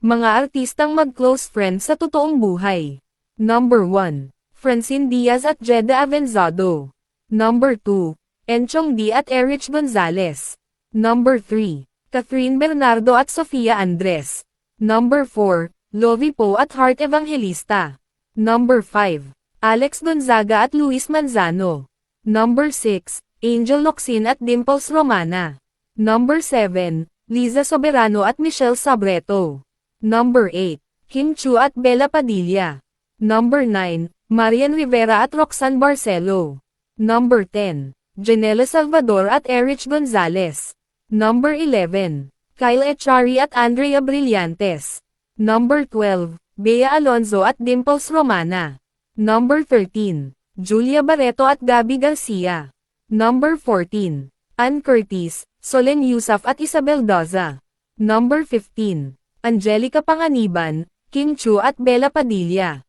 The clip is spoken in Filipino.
Mga artistang mag-close friends sa totoong buhay. Number 1. Francine Diaz at Jeda Avenzado. Number 2. Enchong D at Erich Gonzalez. Number 3. Catherine Bernardo at Sofia Andres. Number 4. Lovie Poe at Heart Evangelista. Number 5. Alex Gonzaga at Luis Manzano. Number 6. Angel Locsin at Dimples Romana. Number 7. Liza Soberano at Michelle Sabreto. Number 8. Kim Chu at Bella Padilla. Number 9. Marian Rivera at Roxanne Barcelo. Number 10. Janela Salvador at Erich Gonzalez. Number 11. Kyle Echari at Andrea Brillantes. Number 12. Bea Alonzo at Dimples Romana. Number 13. Julia Barreto at Gabby Garcia. Number 14. Ann Curtis, Solen Yusuf at Isabel Daza. Number 15. Angelica Panganiban, Kim Chu at Bella Padilla.